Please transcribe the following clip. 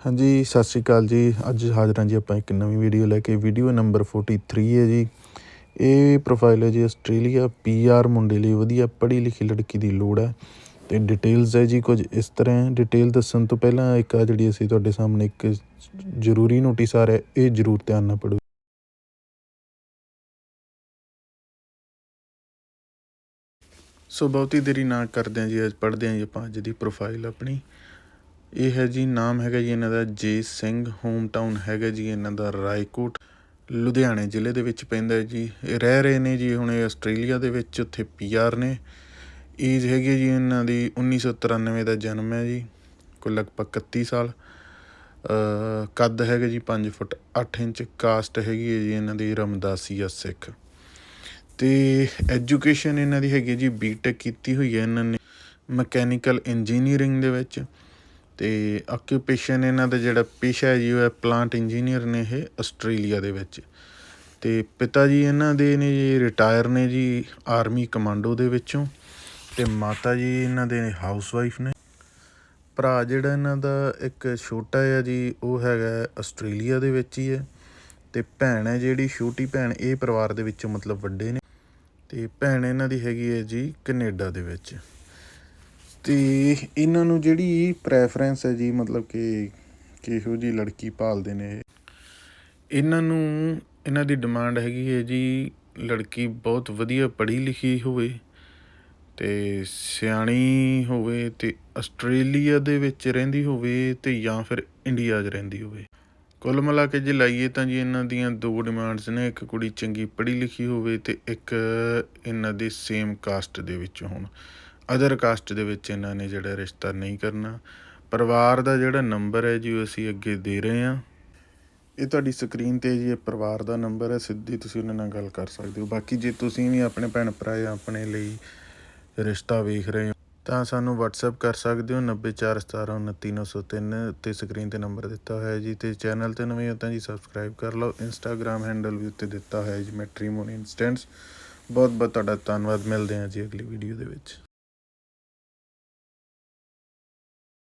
ਹਾਂਜੀ, ਸਤਿ ਸ਼੍ਰੀ ਅਕਾਲ ਜੀ। ਅੱਜ ਹਾਜ਼ਰ ਹਾਂ ਜੀ ਆਪਾਂ ਇੱਕ ਨਵੀਂ ਵੀਡੀਓ ਲੈ ਕੇ। ਵੀਡੀਓ ਨੰਬਰ 43 ਹੈ ਜੀ। ਇਹ ਪ੍ਰੋਫਾਈਲ ਹੈ ਜੀ ਆਸਟ੍ਰੇਲੀਆ ਪੀਆਰ ਮੁੰਡੇ ਲਈ। ਵਧੀਆ ਪੜ੍ਹੀ ਲਿਖੀ ਲੜਕੀ ਦੀ ਲੋੜ ਹੈ। ਤੇ ਡਿਟੇਲਸ ਹੈ ਜੀ ਕੁਝ ਇਸ ਤਰ੍ਹਾਂ ਹੈ। ਡਿਟੇਲ ਦੱਸਣ ਤੋਂ ਪਹਿਲਾਂ ਇੱਕ ਆ ਜਿਹੜੀ ਅਸੀਂ ਤੁਹਾਡੇ ਸਾਹਮਣੇ ਇੱਕ ਜ਼ਰੂਰੀ ਨੋਟਿਸ ਆ ਰਿਹਾ, ਇਹ ਜ਼ਰੂਰ ਧਿਆਨ ਨਾਲ ਪੜ੍ਹੋ। ਸੋ ਬਹੁਤੀ ਦੇਰੀ ਨਾ ਕਰਦੇ ਹਾਂ ਜੀ, ਅੱਜ ਪੜ੍ਹਦੇ ਹਾਂ ਜੀ ਆਪਾਂ ਅੱਜ ਦੀ ਪ੍ਰੋਫਾਈਲ ਆਪਣੀ। ਇਹ ਹੈ ਜੀ, ਨਾਮ ਹੈਗਾ ਜੀ ਇਹਨਾਂ ਦਾ ਜੇ ਸਿੰਘ ਹੋਮ ਟਾਊਨ ਹੈਗਾ ਜੀ ਇਹਨਾਂ ਦਾ ਰਾਏਕੋਟ, ਲੁਧਿਆਣੇ ਜ਼ਿਲ੍ਹੇ ਦੇ ਵਿੱਚ ਪੈਂਦਾ ਜੀ। ਇਹ ਰਹਿ ਰਹੇ ਨੇ ਜੀ ਹੁਣ ਇਹ ਆਸਟ੍ਰੇਲੀਆ ਦੇ ਵਿੱਚ, ਉੱਥੇ ਪੀਆਰ ਨੇ। ਏਜ ਹੈਗੀ ਹੈ ਜੀ ਇਹਨਾਂ ਦੀ 1993 ਦਾ ਜਨਮ ਹੈ ਜੀ, ਕੋਈ ਲਗਭਗ 31 ਸਾਲ। ਕੱਦ ਹੈਗਾ ਜੀ 5 ਫੁੱਟ 8 ਇੰਚ ਕਾਸਟ ਹੈਗੀ ਹੈ ਜੀ ਇਹਨਾਂ ਦੀ ਰਮਦਾਸੀ ਆ ਸਿੱਖ। ਤੇ ਐਜੂਕੇਸ਼ਨ ਇਹਨਾਂ ਦੀ ਹੈਗੀ ਹੈ ਜੀ ਬੀਟੈਕ ਕੀਤੀ ਹੋਈ ਹੈ ਇਹਨਾਂ ਨੇ ਮਕੈਨੀਕਲ ਇੰਜੀਨੀਅਰਿੰਗ ਦੇ ਵਿੱਚ। ਤੇ ਆਕਿਊਪੇਸ਼ਨ ਇਹਨਾਂ ਦਾ ਜਿਹੜਾ ਪੇਸ਼ਾ ਹੈ ਜੀ, ਉਹ ਹੈ ਪਲਾਂਟ ਇੰਜੀਨੀਅਰ ਨੇ ਇਹ ਆਸਟ੍ਰੇਲੀਆ ਦੇ ਵਿੱਚ। ਤੇ ਪਿਤਾ ਜੀ ਇਹਨਾਂ ਦੇ ਨੇ ਜੀ ਰਿਟਾਇਰ ਨੇ ਜੀ ਆਰਮੀ ਕਮਾਂਡੋ ਦੇ ਵਿੱਚੋਂ ਤੇ ਮਾਤਾ ਜੀ ਇਹਨਾਂ ਦੇ ਹਾਊਸ ਵਾਈਫ ਨੇ। ਭਰਾ ਜਿਹੜਾ ਇਹਨਾਂ ਦਾ ਇੱਕ ਛੋਟਾ ਹੈ ਜੀ, ਉਹ ਹੈਗਾ ਆਸਟ੍ਰੇਲੀਆ ਦੇ ਵਿੱਚ ਹੀ ਹੈ ਤੇ ਭੈਣ ਹੈ ਜਿਹੜੀ, ਛੋਟੀ ਭੈਣ, ਇਹ ਪਰਿਵਾਰ ਦੇ ਵਿੱਚੋਂ ਮਤਲਬ ਵੱਡੇ ਨੇ। ਤੇ ਭੈਣ ਇਹਨਾਂ ਦੀ ਹੈਗੀ ਹੈ ਜੀ ਕੈਨੇਡਾ ਦੇ ਵਿੱਚ। ਤੇ ਇਹਨਾਂ ਨੂੰ ਜਿਹੜੀ ਪ੍ਰੈਫਰੈਂਸ ਹੈ ਜੀ, ਮਤਲਬ ਕਿ ਕਿਹੋ ਜੀ ਲੜਕੀ ਭਾਲਦੇ ਨੇ ਇਹ? ਇਹਨਾਂ ਨੂੰ, ਇਹਨਾਂ ਦੀ ਡਿਮਾਂਡ ਹੈਗੀ ਹੈ ਜੀ, ਲੜਕੀ ਬਹੁਤ ਵਧੀਆ ਪੜ੍ਹੀ ਲਿਖੀ ਹੋਵੇ ਤੇ ਸਿਆਣੀ ਹੋਵੇ ਤੇ ਆਸਟ੍ਰੇਲੀਆ ਦੇ ਵਿੱਚ ਰਹਿੰਦੀ ਹੋਵੇ ਤੇ ਜਾਂ ਫਿਰ ਇੰਡੀਆ 'ਚ ਰਹਿੰਦੀ ਹੋਵੇ। ਕੁੱਲ ਮਿਲਾ ਕੇ ਜੇ ਲਾਈਏ ਤਾਂ ਜੀ ਇਹਨਾਂ ਦੀਆਂ ਦੋ ਡਿਮਾਂਡਸ ਨੇ, ਇੱਕ ਕੁੜੀ ਚੰਗੀ ਪੜ੍ਹੀ ਲਿਖੀ ਹੋਵੇ ਤੇ ਇੱਕ ਇਹਨਾਂ ਦੇ ਸੇਮ ਕਾਸਟ ਦੇ ਵਿੱਚ ਹੋਣ। ਅਦਰ ਕਾਸਟ ਦੇ ਵਿੱਚ ਇਹਨਾਂ ਨੇ ਜਿਹੜਾ ਰਿਸ਼ਤਾ ਨਹੀਂ ਕਰਨਾ। ਪਰਿਵਾਰ ਦਾ ਜਿਹੜਾ ਨੰਬਰ ਹੈ ਜੀ, ਉਹ ਅਸੀਂ ਅੱਗੇ ਦੇ ਰਹੇ ਹਾਂ। ਇਹ ਤੁਹਾਡੀ ਸਕਰੀਨ ਤੇ ਜੀ, ਇਹ ਪਰਿਵਾਰ ਦਾ ਨੰਬਰ ਹੈ, ਸਿੱਧੀ ਤੁਸੀਂ ਉਹਨਾਂ ਨਾਲ ਗੱਲ ਕਰ ਸਕਦੇ ਹੋ। ਬਾਕੀ ਜੇ ਤੁਸੀਂ ਵੀ ਆਪਣੇ ਭੈਣ ਭਰਾ ਜਾਂ ਆਪਣੇ ਲਈ ਰਿਸ਼ਤਾ ਵੇਖ ਰਹੇ ਹੋ, ਤਾਂ ਸਾਨੂੰ WhatsApp ਕਰ ਸਕਦੇ ਹੋ 9417293903 ਉੱਤੇ ਸਕਰੀਨ ਤੇ ਨੰਬਰ ਦਿੱਤਾ ਹੋਇਆ ਜੀ। ਤੇ ਚੈਨਲ ਤੇ ਨਵੇਂ ਹੋ ਤਾਂ ਜੀ ਸਬਸਕ੍ਰਾਈਬ ਕਰ ਲਓ। ਇੰਸਟਾਗ੍ਰam ਹੈਂਡਲ ਵੀ ਉੱਤੇ ਦਿੱਤਾ ਹੋਇਆ ਹੈ ਜੀ ਮੈਟਰੀਮੋਨੀ ਇਨਸਟੈਂਟਸ ਬਹੁਤ ਬਹੁਤ ਤੁਹਾਡਾ ਧੰਨਵਾਦ। ਮਿਲਦੇ ਹਾਂ ਜੀ ਅਗਲੀ ਵੀਡੀਓ ਦੇ ਵਿੱਚ।